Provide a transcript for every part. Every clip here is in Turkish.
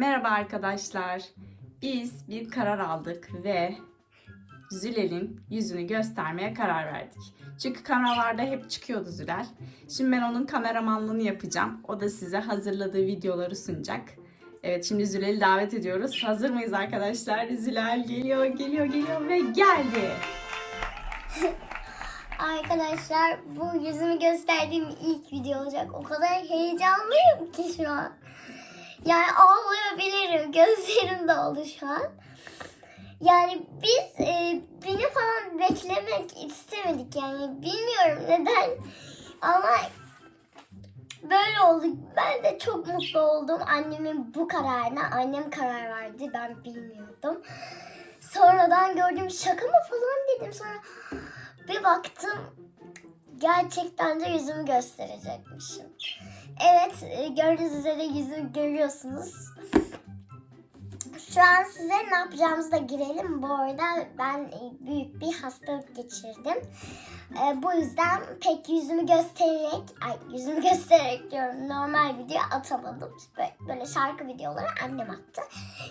Merhaba arkadaşlar. Biz bir karar aldık ve Zülal'in yüzünü göstermeye karar verdik. Çünkü kameralarda hep çıkıyordu Zülal. Şimdi ben onun kameramanlığını yapacağım. O da size hazırladığı videoları sunacak. Evet şimdi Zülal'i davet ediyoruz. Hazır mıyız arkadaşlar? Zülal geliyor, geliyor, geliyor ve geldi. Arkadaşlar bu yüzümü gösterdiğim ilk video olacak. O kadar heyecanlıyım ki şu an. Yani ağlayabilirim. Gözlerim doldu şu an. Yani biz e, beni falan beklemek istemedik yani. Bilmiyorum neden. Ama böyle oldu. Ben de çok mutlu oldum annemin bu kararına. Annem karar verdi. Ben bilmiyordum. Sonradan gördüm şaka mı falan dedim. Sonra bir baktım gerçekten de yüzümü gösterecekmişim. Evet e, gördüğünüz üzere yüzümü görüyorsunuz. Şu an size ne yapacağımızı da girelim. Bu arada ben e, büyük bir hastalık geçirdim. E, bu yüzden pek yüzümü göstererek, ay yüzümü göstererek diyorum normal video atamadım. Böyle, böyle şarkı videoları annem attı.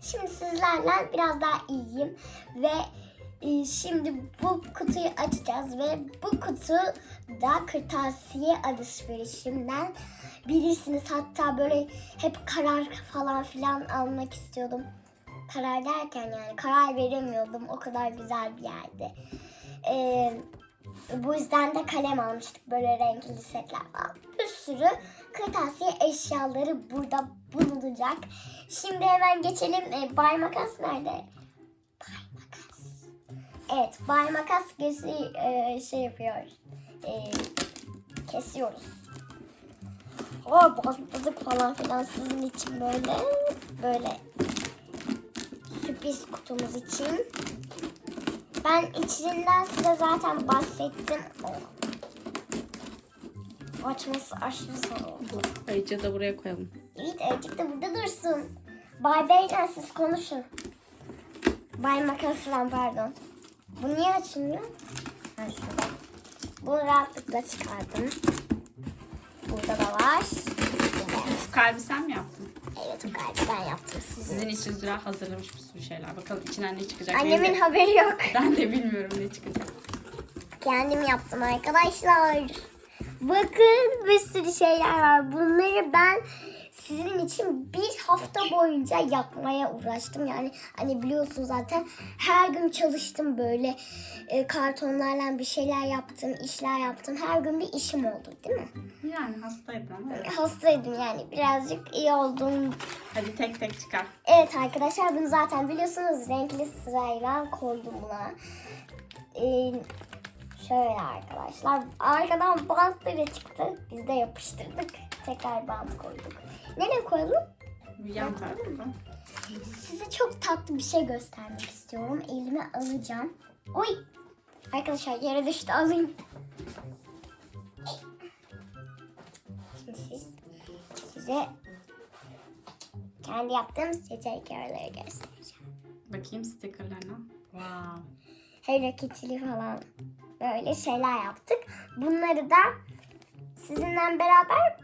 Şimdi sizlerle biraz daha iyiyim ve Şimdi bu kutuyu açacağız ve bu kutu da kırtasiye alışverişimden bilirsiniz. Hatta böyle hep karar falan filan almak istiyordum. Karar derken yani karar veremiyordum. O kadar güzel bir yerde. Ee, bu yüzden de kalem almıştık. Böyle renkli setler falan. Bir sürü kırtasiye eşyaları burada bulunacak. Şimdi hemen geçelim. Ee, Bay Makas nerede? Evet, Bay Makas gözü e, şey yapıyor. E, kesiyoruz. O bastırdık falan filan sizin için böyle böyle sürpriz kutumuz için. Ben içinden size zaten bahsettim. Oh. Açması aşırı zor oldu. Ayrıca da buraya koyalım. Evet azıcık da burada dursun. Bay Bey'le siz konuşun. Bay Makas'la pardon. Bu niye açılmıyor? Ha, şurada. Bunu rahatlıkla çıkardım. Burada da var. Şu kalbi sen mi yaptın? evet bu galiba ben yaptım sizin. Sizin için Zülal hazırlamış bir sürü şeyler. Bakalım içinden ne çıkacak. Annemin Benim de- haberi yok. Ben de bilmiyorum ne çıkacak. Kendim yaptım arkadaşlar. Bakın bir sürü şeyler var. Bunları ben sizin için bir hafta boyunca yapmaya uğraştım. Yani hani biliyorsunuz zaten her gün çalıştım böyle e, kartonlarla bir şeyler yaptım, işler yaptım. Her gün bir işim oldu değil mi? Yani hastaydın ama. evet. Hastaydım yani birazcık iyi oldum. Hadi tek tek çıkar. Evet arkadaşlar bunu zaten biliyorsunuz renkli sırayla koydum buna. Ee, şöyle arkadaşlar arkadan bant bile çıktı. Biz de yapıştırdık. Tekrar bant koyduk. Nereye koyalım? Yan tarafa? Size çok tatlı bir şey göstermek istiyorum. Elime alacağım. Oy! Arkadaşlar yere düştü alayım. Şimdi siz, size kendi yaptığım stickerları göstereceğim. Bakayım stickerlarına. Wow. Hello Kitty'li falan böyle şeyler yaptık. Bunları da sizinle beraber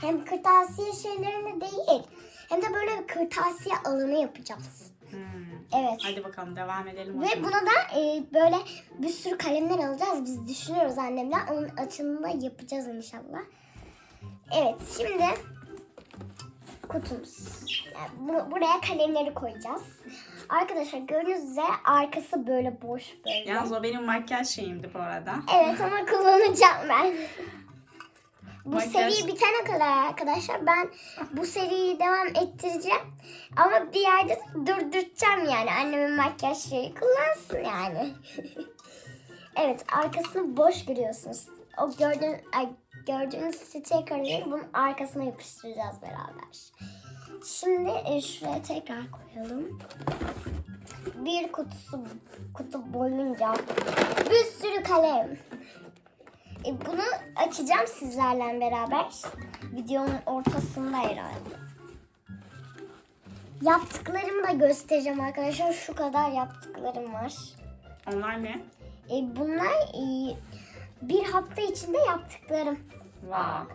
hem kırtasiye şeylerini değil hem de böyle bir kırtasiye alanı yapacağız. Hmm. Evet. Hadi bakalım devam edelim. Ve zaman. buna da e, böyle bir sürü kalemler alacağız. Biz düşünüyoruz annemle. Onun açılımını da yapacağız inşallah. Evet şimdi kutumuz. Yani bu- buraya kalemleri koyacağız. Arkadaşlar gördüğünüz üzere arkası böyle boş böyle. Yalnız o benim makyaj şeyimdi bu arada. Evet ama kullanacağım ben. Bu seri bitene kadar arkadaşlar ben bu seriyi devam ettireceğim. Ama bir yerde de durduracağım yani. Annemin makyaj şeyi kullansın yani. evet arkasını boş görüyorsunuz. O gördüğün, ay, gördüğünüz stickerları bunun arkasına yapıştıracağız beraber. Şimdi e, şuraya tekrar koyalım. Bir kutusu kutu boyunca bir sürü kalem. E, bunu açacağım sizlerle beraber. Videonun ortasında herhalde. Yaptıklarımı da göstereceğim arkadaşlar. Şu kadar yaptıklarım var. Onlar ne? E, bunlar e, bir hafta içinde yaptıklarım. Wow.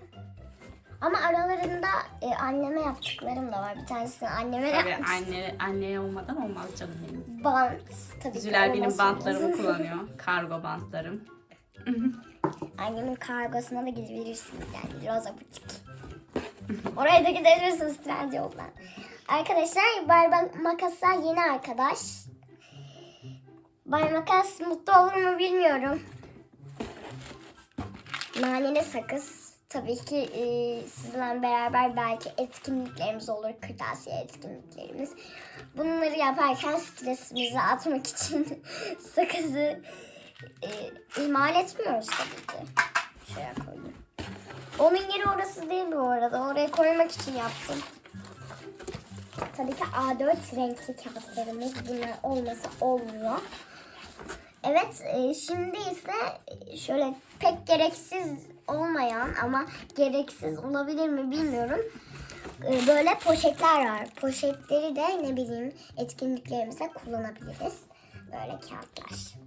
Ama aralarında e, anneme yaptıklarım da var. Bir tanesini anneme Tabii yapmış. anne, anne olmadan olmaz canım benim. Bant. Tabii Züler benim bantlarımı kullanıyor. Kargo bantlarım. Annemin kargosuna da gidebilirsiniz yani. Roza Butik. Oraya da gidebilirsiniz Trendyol'dan. Arkadaşlar Bay Makas'a yeni arkadaş. Bay Makas mutlu olur mu bilmiyorum. Naneli sakız. Tabii ki e, sizinle beraber belki etkinliklerimiz olur. Kırtasiye etkinliklerimiz. Bunları yaparken stresimizi atmak için sakızı e, ihmal etmiyoruz tabii ki. Şuraya koydum. Onun yeri orası değil bu arada. Oraya koymak için yaptım. Tabii ki A4 renkli kağıtlarımız bunlar olmasa olmuyor. Evet e, şimdi ise şöyle pek gereksiz olmayan ama gereksiz olabilir mi bilmiyorum. E, Böyle poşetler var. Poşetleri de ne bileyim etkinliklerimizde kullanabiliriz. Böyle kağıtlar.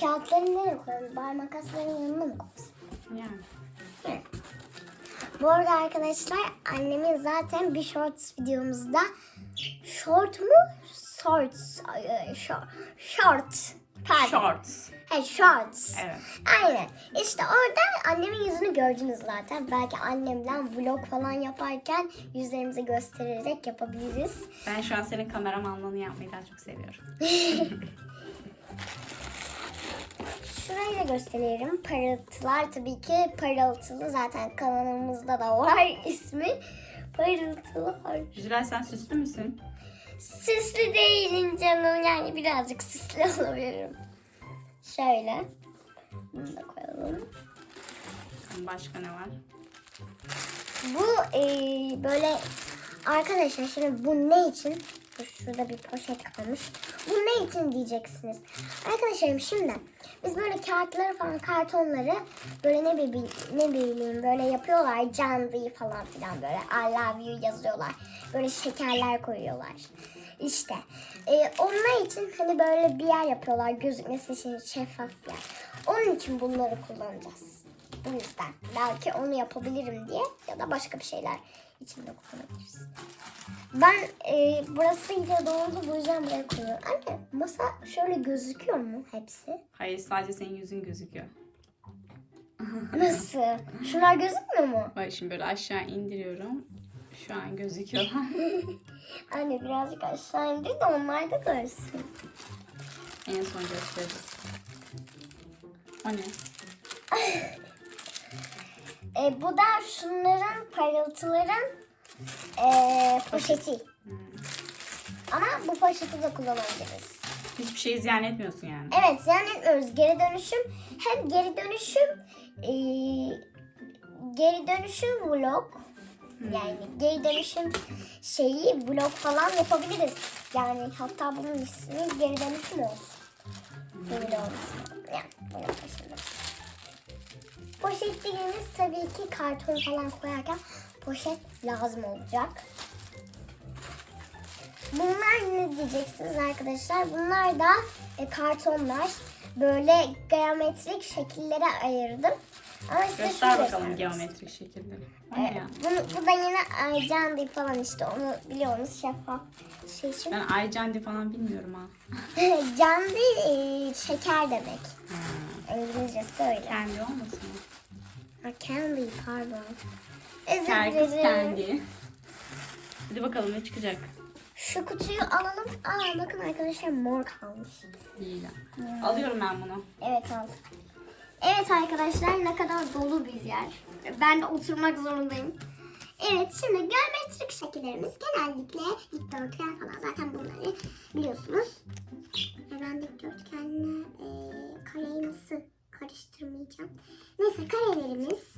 Kağıtları nereye koyalım? Bar makasların yanına mı koyalım? Yani. Bu arada arkadaşlar annemin zaten bir shorts videomuzda short mu? Shorts. Short. Short. Pardon. Shorts. Hey, shorts. Evet. Aynen. İşte orada annemin yüzünü gördünüz zaten. Belki annemden vlog falan yaparken yüzlerimizi göstererek yapabiliriz. Ben şu an senin kameramanlığını yapmayı daha çok seviyorum. Şurayı da gösterelim. Parıltılar tabii ki parıltılı. Zaten kanalımızda da var ismi. Parıltılar. Züler sen süslü müsün? Süslü değilim canım. Yani birazcık süslü olabilirim. Şöyle. Bunu da koyalım. Başka ne var? Bu e, böyle arkadaşlar şimdi bu ne için? Dur, Şurada bir poşet kalmış. Bu ne için diyeceksiniz. Arkadaşlarım şimdi biz böyle kağıtları falan kartonları böyle ne bileyim, ne bileyim böyle yapıyorlar canlıyı falan filan böyle I love you yazıyorlar. Böyle şekerler koyuyorlar. İşte e, onlar için hani böyle bir yer yapıyorlar gözükmesi için şeffaf bir yer. Onun için bunları kullanacağız. Bu yüzden belki onu yapabilirim diye ya da başka bir şeyler için de kullanabiliriz. Ben e, burası iyice doğru bu yüzden buraya koyuyorum. Anne masa şöyle gözüküyor mu hepsi? Hayır sadece senin yüzün gözüküyor. Nasıl? Şunlar gözükmüyor mu? Bak şimdi böyle aşağı indiriyorum. Şu an gözüküyorlar. Anne birazcık aşağı indir de onlar da görsün. en son gösteririz. O ne? E, bu da şunların parıltıların e, poşeti. Ama bu poşeti de kullanabiliriz. Hiçbir şey ziyan etmiyorsun yani. Evet ziyan etmiyoruz. Geri dönüşüm hem geri dönüşüm e, geri dönüşüm vlog yani geri dönüşüm şeyi vlog falan yapabiliriz. Yani hatta bunun ismi geri dönüşüm olsun. Dönüşüm. Yani. Poşetlerimiz tabii ki karton falan koyarken poşet lazım olacak. Bunlar ne diyeceksiniz arkadaşlar? Bunlar da e, kartonlar. Böyle geometrik şekillere ayırdım. Ama size Göster şunu bakalım geometrik şekilleri. Evet, bunu, bu da yine Aycandı falan işte onu biliyorsunuz şeffaf şey için. Ben Aycandi falan bilmiyorum ha. Candy e, şeker demek. ha. İngilizcesi öyle. Kendi olmasın mı? Ha, candy pardon. Özür dilerim. kendi. Hadi bakalım ne çıkacak. Şu kutuyu alalım. Aa bakın arkadaşlar mor kalmış. İyi ya. Alıyorum ben bunu. Evet al. Evet arkadaşlar ne kadar dolu bir yer. Ben de oturmak zorundayım. Evet şimdi geometrik şekillerimiz genellikle dikdörtgen falan zaten bunları biliyorsunuz. Ben dikdörtgenle e, kareyi nasıl karıştırmayacağım. Neyse karelerimiz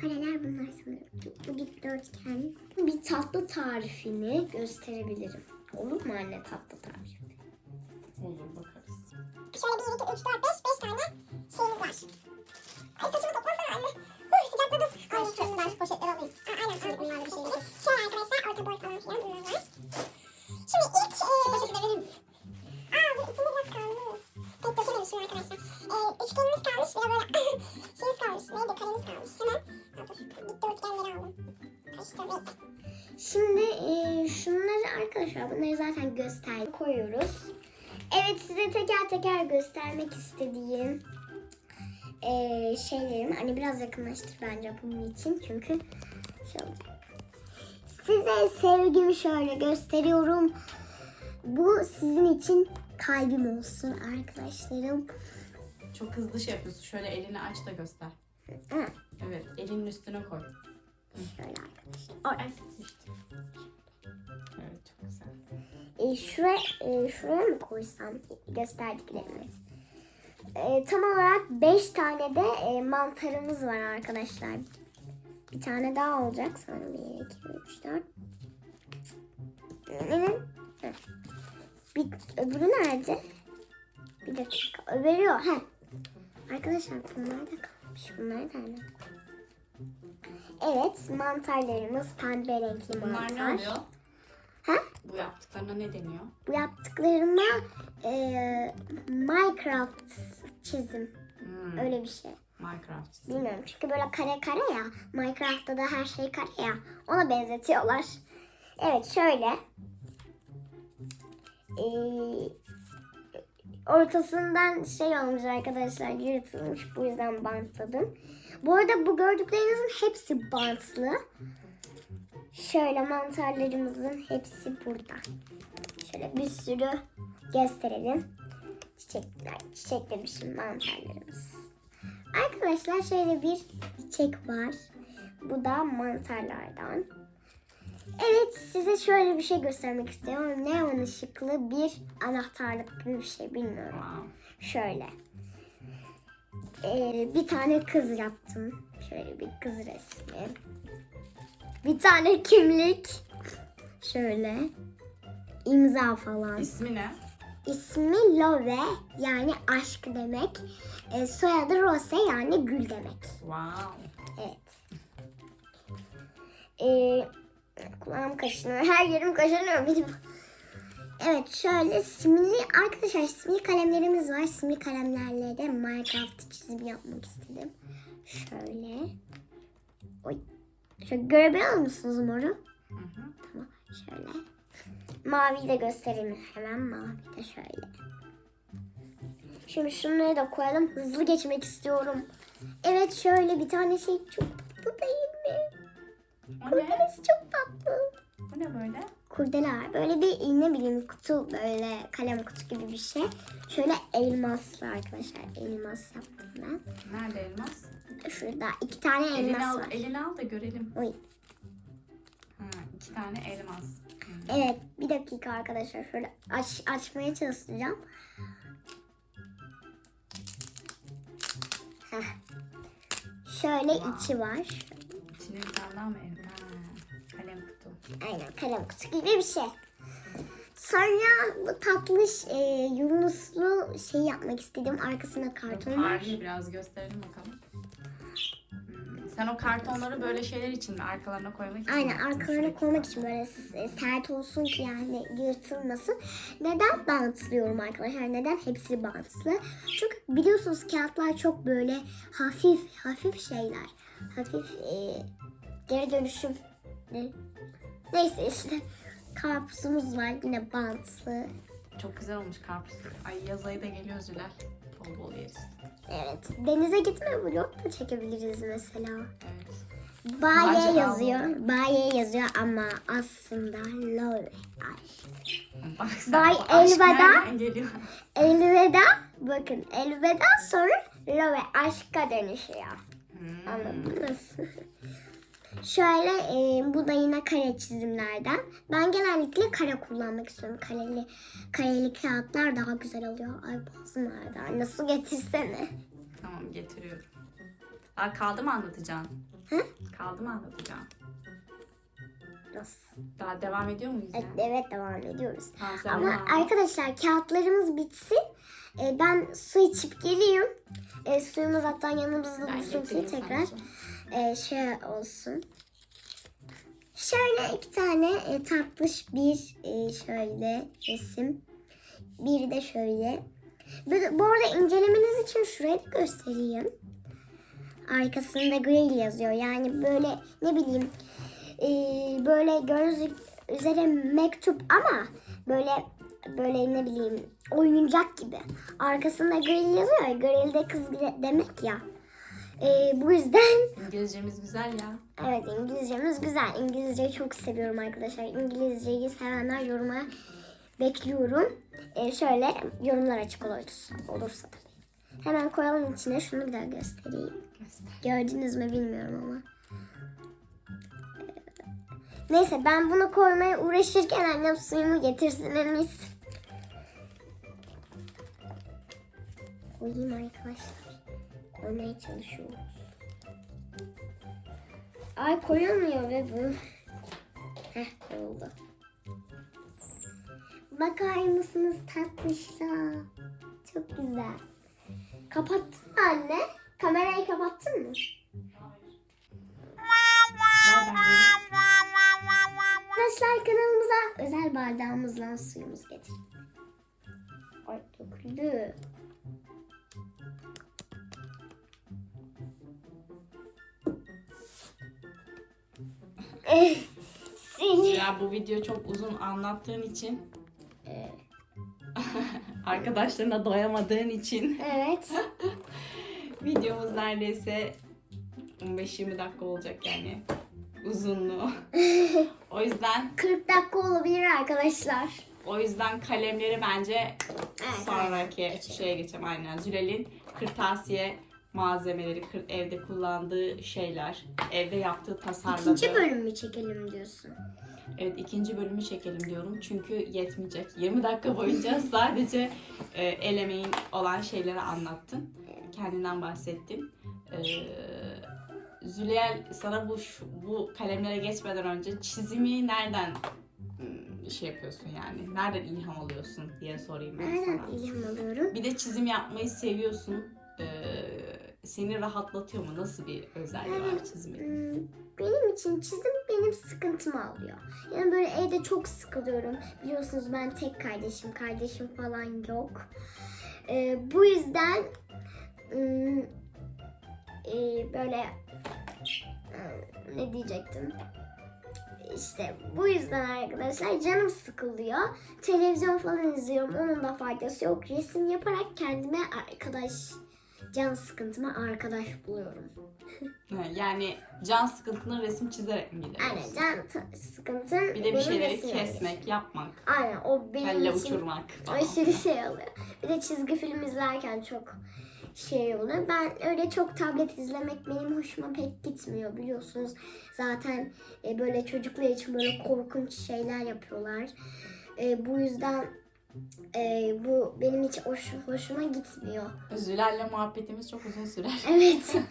Kareler bunlar sanırım. Bu dikdörtgen. Bir tatlı tarifini gösterebilirim. Olur mu anne tatlı tarifi? Olur bakarız. Şöyle 1, 2, 3, 4, 5, 5 tane şeyimiz var. Ay saçımı toplasana anne. Huh sıcakladım. Ay şunu ben poşetleri alayım. Aa, aynen aldık bunlar bir şeyleri. Şöyle arkadaşlar orta boy falan filan bunlar var. Şimdi ilk... E... Şu poşeti de verir misin? Aa bu içinde biraz kalmış. Pek dökemedim şunu arkadaşlar. E, üçgenimiz kalmış bir de böyle şeyimiz kalmış. Neydi karemiz kalmış. Hemen ha, dur, gitti üçgenleri aldım. Karıştırmayayım. Şimdi e, şunları arkadaşlar bunları zaten göster koyuyoruz. Evet size teker teker göstermek istediğim eee şeylerim. Hani biraz yakınlaştır bence bunun için. Çünkü şey olacak. Size sevgimi şöyle gösteriyorum. Bu sizin için kalbim olsun arkadaşlarım. Çok hızlı şey yapıyorsun. Şöyle elini aç da göster. Ha, Evet elinin üstüne koy. şöyle arkadaşlar. Oraya. E, şuraya, e, şuraya mı koysam gösterdiklerimi? E, tam olarak 5 tane de e, mantarımız var arkadaşlar. Bir tane daha olacak sanırım. 1, 2, 3, 4. Bir, öbürü nerede? Bir dakika. Öbürü yok. Heh. Arkadaşlar bunlar da kalmış. Bunlar nerede? Evet mantarlarımız pembe renkli mantar. Bunlar ne oluyor? Ha? Bu yaptıklarına ne deniyor? Bu yaptıklarıma e, Minecraft çizim. Hmm, Öyle bir şey. Minecraft. Bilmiyorum çünkü böyle kare kare ya. Minecraft'ta da her şey kare ya. Ona benzetiyorlar. Evet şöyle. E, ortasından şey olmuş arkadaşlar yırtılmış. Bu yüzden bantladım. Bu arada bu gördüklerinizin hepsi bantlı. Şöyle mantarlarımızın hepsi burada. Şöyle bir sürü gösterelim. Çiçekler, çiçek demişim mantarlarımız. Arkadaşlar şöyle bir çiçek var. Bu da mantarlardan. Evet size şöyle bir şey göstermek istiyorum. Neon ışıklı bir anahtarlık gibi bir şey bilmiyorum. Şöyle. Ee, bir tane kız yaptım. Şöyle bir kız resmi. Bir tane kimlik. Şöyle. imza falan. İsmi ne? İsmi Love yani aşk demek. Ee, soyadı Rose yani gül demek. Wow. Evet. Ee, kulağım kaşınıyor. Her yerim kaşınıyor benim. Evet şöyle simli arkadaşlar simli kalemlerimiz var. Simli kalemlerle de Minecraft çizim yapmak istedim. Şöyle. Oy. Şöyle görebiliyor musunuz moru? Hı hı. Tamam şöyle. Maviyi de göstereyim hemen. Mavi de şöyle. Şimdi şunları da koyalım. Hızlı geçmek istiyorum. Evet şöyle bir tane şey çok tatlı değil mi? Kurdelesi çok tatlı. Bu ne böyle? Kurdeler böyle bir ne bileyim kutu böyle kalem kutu gibi bir şey. Şöyle elmaslı arkadaşlar. Elmas yaptım ben. Nerede elmas? Şurada iki tane Elini elmas al, var. elini al da görelim. Oy. Ha, iki tane elmas. Hı. Evet bir dakika arkadaşlar şöyle aç, açmaya çalışacağım. Heh. Şöyle Wow. içi var. İçinde bir tane daha mı elmas? Aynen kalem kutu gibi bir şey. Sonra bu tatlış e, yunuslu şey yapmak istedim. Arkasına karton var. Tarihi biraz gösterelim bakalım. Hmm, Sen o kartonları böyle şeyler için mi? Arkalarına koymak için Aynen arkalarına koymak için böyle s- sert olsun ki yani yırtılmasın. Neden bantlıyorum arkadaşlar? Neden hepsi bantlı? Çünkü biliyorsunuz kağıtlar çok böyle hafif hafif şeyler. Hafif e, geri dönüşüm. Ne? Neyse işte karpuzumuz var yine bantlı. Çok güzel olmuş karpuz. Ay yaz ayı da geliyor Zülal. Bol bol yeriz. Evet denize gitme vlog da çekebiliriz mesela. Evet. Baye Macera yazıyor. Baye yazıyor ama aslında love. Ay. Bak sen, Bay bu aşk elveda. nereden geliyor? Elveda bakın elveda sonra love aşka dönüşüyor. Hmm. Anladınız? Şöyle e, bu da yine kare çizimlerden. Ben genellikle kare kullanmak istiyorum. Kareli, kareli kağıtlar daha güzel oluyor. Ay ağrıdı. Anne su getirsene. Tamam getiriyorum. Aa, kaldı mı anlatacaksın? Hı? Kaldı mı anlatacağım? Nasıl? Daha devam ediyor muyuz? Evet, evet devam ediyoruz. Tamam, Ama anlat. arkadaşlar kağıtlarımız bitsin. E, ben su içip geleyim. E, suyumuz hatta yanımızda getireyim sana tekrar su. E, şey olsun. Şöyle iki tane e, tatlış bir e, şöyle resim. Bir de şöyle. Bu, arada incelemeniz için şurayı da göstereyim. Arkasında grill yazıyor. Yani böyle ne bileyim e, böyle göz üzeri mektup ama böyle böyle ne bileyim oyuncak gibi. Arkasında grill yazıyor ya. Grill de kız de- demek ya. Ee, bu yüzden İngilizcemiz güzel ya. evet İngilizcemiz güzel. İngilizceyi çok seviyorum arkadaşlar. İngilizceyi sevenler yoruma bekliyorum. Ee, şöyle yorumlar açık olursa, olursa tabii. Hemen koyalım içine. Şunu bir daha göstereyim. Gördünüz mü bilmiyorum ama. Neyse ben bunu koymaya uğraşırken annem suyumu getirsin en iyisi. Koyayım arkadaşlar. Koymaya çalışıyoruz. Ay koyulmuyor ve bu. Heh oldu. Bakar mısınız tatlışlar? Çok güzel. Kapattın mı anne? Kamerayı kapattın mı? Arkadaşlar kanalımıza özel bardağımızla suyumuz getir. Ay döküldü. Seni. Ya bu video çok uzun anlattığın için, arkadaşlarına doyamadığın için Evet. videomuz neredeyse 15-20 dakika olacak yani uzunluğu. o yüzden 40 dakika olabilir arkadaşlar. o yüzden kalemleri bence Evet. sonraki şeye geçelim aynen. Zülal'in kırtasiye malzemeleri, evde kullandığı şeyler, evde yaptığı tasarladığı. İkinci bölüm mü çekelim diyorsun? Evet ikinci bölümü çekelim diyorum çünkü yetmeyecek. 20 dakika boyunca sadece e, el emeğin olan şeyleri anlattın. Kendinden bahsettin. E, Züleyel sana bu bu kalemlere geçmeden önce çizimi nereden ım, şey yapıyorsun yani? Nereden ilham alıyorsun diye sorayım ben Nereden sana. ilham alıyorum? Bir de çizim yapmayı seviyorsun. E, seni rahatlatıyor mu? Nasıl bir özelliği var Evet. çizimin? Hmm, Benim için çizim benim sıkıntımı alıyor. Yani böyle evde çok sıkılıyorum. Biliyorsunuz ben tek kardeşim, kardeşim falan yok. Ee, bu yüzden hmm, e, böyle ne diyecektim? İşte bu yüzden arkadaşlar canım sıkılıyor. Televizyon falan izliyorum. Onun da faydası yok. Resim yaparak kendime arkadaş, can sıkıntıma arkadaş buluyorum. Yani can sıkıntını resim çizerek mi gideriyorsun? Aynen can t- sıkıntım Bir de bir benim şeyleri resim kesmek, yapmak, Aynen o benim kelle için uçurmak falan. aşırı şey oluyor. Bir de çizgi film izlerken çok şey oluyor. Ben öyle çok tablet izlemek benim hoşuma pek gitmiyor biliyorsunuz. Zaten e, böyle çocuklar için böyle korkunç şeyler yapıyorlar. E, bu yüzden e, bu benim hiç hoş, hoşuma gitmiyor. Zülal'le muhabbetimiz çok uzun sürer. Evet.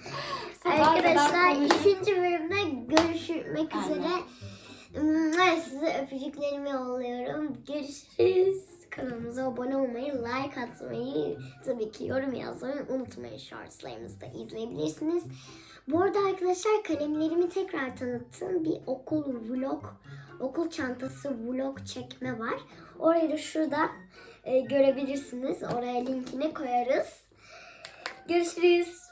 Arkadaşlar ikinci bölümde görüşmek Aynen. üzere. Hmm, Size öpücüklerimi yolluyorum. Görüşürüz. Kanalımıza abone olmayı, like atmayı, tabii ki yorum yazmayı unutmayın. Shortslarımızı da izleyebilirsiniz. Bu arada arkadaşlar kalemlerimi tekrar tanıttım. Bir okul vlog, okul çantası vlog çekme var. Orayı da şurada e, görebilirsiniz. Oraya linkini koyarız. Görüşürüz.